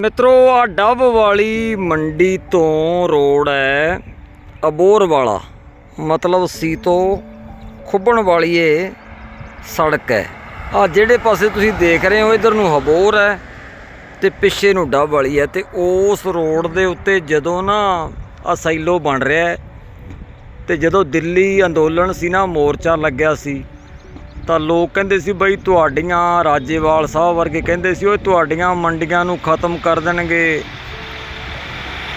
ਮਿੱਤਰੋ, ਆ ਡੱਬ ਵਾਲੀ ਮੰਡੀ ਤੋਂ ਰੋਡ ਹੈ ਅਬੋਰ ਵਾਲਾ। ਮਤਲਬ ਸੀਤੋ ਖੁੱਬਣ ਵਾਲੀ ਇਹ ਸੜਕ ਹੈ ਆ ਜਿਹੜੇ ਪਾਸੇ ਤੁਸੀਂ ਦੇਖ ਰਹੇ ਹੋ, ਇਧਰ ਨੂੰ ਹਬੋਰ ਹੈ ਤੇ ਪਿੱਛੇ ਨੂੰ ਡੱਬ ਵਾਲੀ ਹੈ ਤੇ ਉਸ ਰੋਡ ਦੇ ਉੱਤੇ ਜਦੋਂ ਨਾ ਆ ਸੈਲੋ ਬਣ ਰਿਹਾ ਹੈ ਤੇ ਜਦੋਂ ਦਿੱਲੀ ਅੰਦੋਲਨ ਸੀ ਨਾ, ਮੋਰਚਾ ਲੱਗਿਆ ਸੀ ਤਾਂ ਲੋਕ ਕਹਿੰਦੇ ਸੀ ਬਈ ਤੁਹਾਡੀਆਂ ਰਾਜੇਵਾਲ ਸਾਹਿਬ ਵਰਗੇ ਕਹਿੰਦੇ ਸੀ ਉਹ ਤੁਹਾਡੀਆਂ ਮੰਡੀਆਂ ਨੂੰ ਖਤਮ ਕਰ ਦੇਣਗੇ।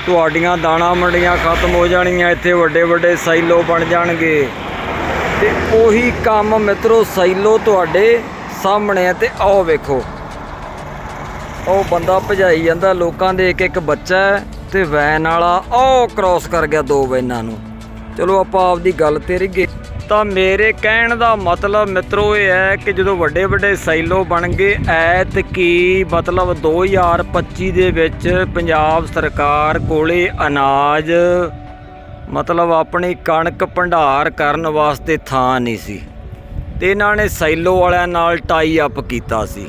ਤੁਹਾਡੀਆਂ ਦਾਣਾ ਮੰਡੀਆਂ ਖਤਮ ਹੋ ਜਾਣੀਆਂ, ਇੱਥੇ ਵੱਡੇ ਵੱਡੇ ਸਾਈਲੋ ਬਣ ਜਾਣਗੇ। ਤੇ ਉਹੀ ਕੰਮ ਮਿੱਤਰੋ ਸਾਈਲੋ ਤੁਹਾਡੇ ਸਾਹਮਣੇ ਹੈ ਤੇ ਆਓ ਵੇਖੋ। ਉਹ ਬੰਦਾ ਭਜਾਈ ਜਾਂਦਾ, ਲੋਕਾਂ ਦੇ ਇੱਕ ਇੱਕ ਬੱਚਾ ਹੈ ਤੇ ਵੈਨ ਵਾਲਾ ਉਹ ਕ੍ਰਾਸ ਕਰ ਗਿਆ ਦੋ ਵੈਨਾਂ ਨੂੰ। ਚਲੋ ਆਪਾਂ ਆਪਦੀ ਗੱਲ ਤੇ ਰਹੀਏ ਤਾਂ ਮੇਰੇ ਕਹਿਣ ਦਾ ਮਤਲਬ ਮਿੱਤਰੋ ਇਹ ਹੈ ਕਿ ਜਦੋਂ ਵੱਡੇ ਵੱਡੇ ਸਾਈਲੋ ਬਣ ਗਏ, ਐਤ ਕੀ ਮਤਲਬ 2025 ਦੇ ਵਿੱਚ ਪੰਜਾਬ ਸਰਕਾਰ ਕੋਲੇ ਅਨਾਜ, ਮਤਲਬ ਆਪਣੀ ਕਣਕ ਭੰਡਾਰ ਕਰਨ ਵਾਸਤੇ ਥਾਂ ਨਹੀਂ ਸੀ। ਤੇ ਇਹਨਾਂ ਨੇ ਸਾਈਲੋ ਵਾਲਿਆਂ ਨਾਲ ਟਾਈ ਅਪ ਕੀਤਾ ਸੀ।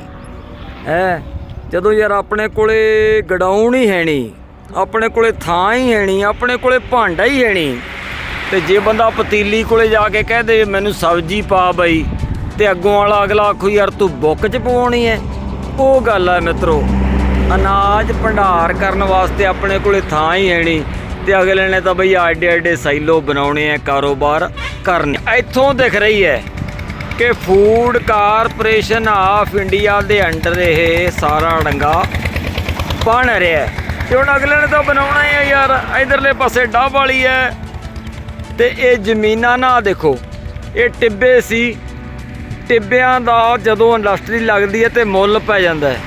ਹੈ? ਜਦੋਂ ਯਾਰ ਆਪਣੇ ਕੋਲੇ ਗਡਾਊਨ ਹੀ ਹੈ ਨਹੀਂ, ਆਪਣੇ ਕੋਲੇ ਥਾਂ ਹੀ ਹੈ ਨਹੀਂ, ਆਪਣੇ ਕੋਲੇ ਭਾਂਡਾ ਹੀ ਹੈ ਨਹੀਂ ਤੇ ਜੇ ਬੰਦਾ ਪਤੀਲੀ ਕੋਲੇ ਜਾ ਕੇ ਕਹਿ ਦੇ ਮੈਨੂੰ ਸਬਜ਼ੀ ਪਾ ਬਈ, ਤੇ ਅੱਗੋਂ ਵਾਲਾ ਅਗਲਾ ਆਖੂ, ਯਾਰ ਤੂੰ ਬੁੱਕ ਚ ਪਵਾਉਣੀ ਹੈ ਉਹ ਗੱਲ ਹੈ ਮਿੱਤਰੋ, ਅਨਾਜ ਭੰਡਾਰ ਕਰਨ ਵਾਸਤੇ ਆਪਣੇ ਕੋਲੇ ਥਾਂ ਹੀ ਹੈ ਨਹੀਂ, ਤੇ ਅਗਲੇ ਨੇ ਤਾਂ ਬਈ ਆਡੇ ਆਡੇ ਸਾਈਲੋ ਬਣਾਉਣੇ ਆ ਕਾਰੋਬਾਰ ਕਰਨੇ। ਇੱਥੋਂ ਦਿਖ ਰਹੀ ਹੈ ਕਿ ਫੂਡ ਕਾਰਪੋਰੇਸ਼ਨ ਆਫ ਇੰਡੀਆ ਦੇ ਅੰਡਰ ਇਹ ਸਾਰਾ ਡੰਗਾ ਬਣ ਰਿਹਾ ਹੈ ਤੇ ਹੁਣ ਅਗਲੇ ਨੇ ਤਾਂ ਬਣਾਉਣਾ ਹੀ ਹੈ ਯਾਰ, ਇਧਰਲੇ ਪਾਸੇ ਡੱਬ ਵਾਲੀ ਹੈ ਤੇ ਇਹ ਜ਼ਮੀਨਾਂ ਨਾ ਦੇਖੋ। ਇਹ ਟਿੱਬੇ ਸੀ। ਟਿੱਬਿਆਂ ਦਾ ਜਦੋਂ ਇੰਡਸਟਰੀ ਲੱਗਦੀ ਹੈ ਤੇ ਮੁੱਲ ਪੈ ਜਾਂਦਾ ਹੈ।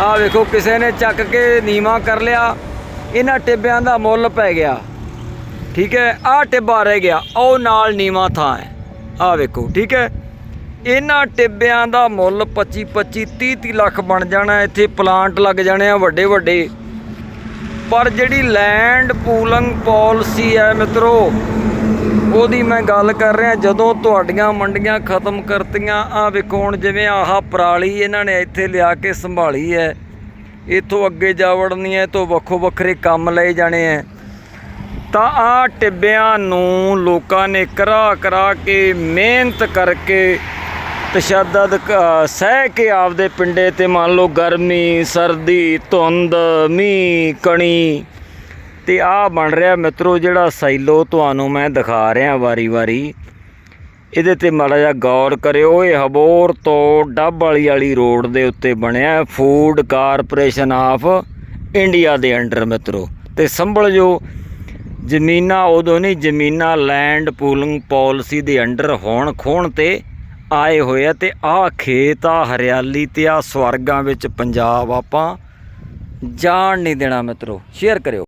ਆਹ ਵੇਖੋ, ਕਿਸੇ ਨੇ ਚੱਕ ਕੇ ਨੀਵਾ ਕਰ ਲਿਆ, ਇਹਨਾਂ ਟਿੱਬਿਆਂ ਦਾ ਮੁੱਲ ਪੈ ਗਿਆ। ਠੀਕ ਹੈ, ਆਹ ਟਿੱਬਾ ਰਹਿ ਗਿਆ, ਉਹ ਨਾਲ ਨੀਵਾ ਥਾਂ ਹੈ। ਆਹ ਵੇਖੋ, ਠੀਕ ਹੈ। ਇਹਨਾਂ ਟਿੱਬਿਆਂ ਦਾ ਮੁੱਲ 25 25 30 30 ਲੱਖ ਬਣ ਜਾਣਾ, ਇੱਥੇ ਪਲਾਂਟ ਲੱਗ ਜਾਣੇ ਆ ਵੱਡੇ ਵੱਡੇ ਪਰ ਜਿਹੜੀ ਲੈਂਡ ਪੂਲਿੰਗ ਪਾਲਿਸੀ ਹੈ ਮਿੱਤਰੋ, ਉਹਦੀ ਮੈਂ ਗੱਲ ਕਰ ਰਿਹਾ ਜਦੋਂ ਤੁਹਾਡੀਆਂ ਮੰਡੀਆਂ ਖਤਮ ਕਰਤੀਆਂ ਆ ਵੇਖੋ ਹੁਣ ਜਿਵੇਂ ਆਹ ਪਰਾਲੀ ਇਹਨਾਂ ਨੇ ਇੱਥੇ ਲਿਆ ਕੇ ਸੰਭਾਲੀ ਹੈ। ਇੱਥੋਂ ਅੱਗੇ ਜਾ ਵੜਨੀ ਹੈ ਤੋਂ ਵੱਖੋ ਵੱਖਰੇ ਕੰਮ ਲਏ ਜਾਣੇ ਹੈ। ਤਾਂ ਆ ਟਿੱਬਿਆਂ ਨੂੰ ਲੋਕਾਂ ਨੇ ਕਰਾ ਕਰਾ ਕੇ ਮਿਹਨਤ ਕਰਕੇ ਤਸ਼ੱਦਦ ਸਹਿ ਕੇ ਆਪਦੇ ਪਿੰਡੇ ਤੇ ਮੰਨ ਲਓ ਗਰਮੀ, ਸਰਦੀ, ਧੁੰਦ, ਮੀਂਹ, ਕਣੀ। ਤੇ ਆ ਬਣ ਰਿਹਾ ਮਿੱਤਰੋ ਜਿਹੜਾ ਸਾਈਲੋ ਤੁਹਾਨੂੰ ਮੈਂ ਦਿਖਾ ਰਿਹਾ ਵਾਰੀ-ਵਾਰੀ ਇਹਦੇ ਤੇ ਮਾੜਾ ਜਿਹਾ ਗੌਰ ਕਰਿਓ, ਇਹ ਹਬੋਰ ਤੋਂ ਡੱਬ ਵਾਲੀ ਵਾਲੀ ਰੋਡ ਦੇ ਉੱਤੇ ਬਣਿਆ ਫੂਡ ਕਾਰਪੋਰੇਸ਼ਨ ਆਫ ਇੰਡੀਆ ਦੇ ਅੰਡਰ ਮਿੱਤਰੋ। ਤੇ ਸੰਭਲ ਜੋ, ਜ਼ਮੀਨਾਂ ਉਦੋਂ ਨਹੀਂ, ਜ਼ਮੀਨਾਂ ਲੈਂਡ ਪੂਲਿੰਗ ਪਾਲਿਸੀ ਦੇ ਅੰਡਰ ਹੋਣ ਖੋਣ ਤੇ ਆਏ ਹੋਏ ਆ ਤੇ ਆਹ ਖੇਤ ਆ ਹਰਿਆਲੀ ਤੇ ਆ ਸਵਰਗਾਂ ਵਿੱਚ ਪੰਜਾਬ ਆਪਾਂ ਜਾਣ ਨਹੀਂ ਦੇਣਾ ਮਿੱਤਰੋ ਸ਼ੇਅਰ ਕਰਿਓ।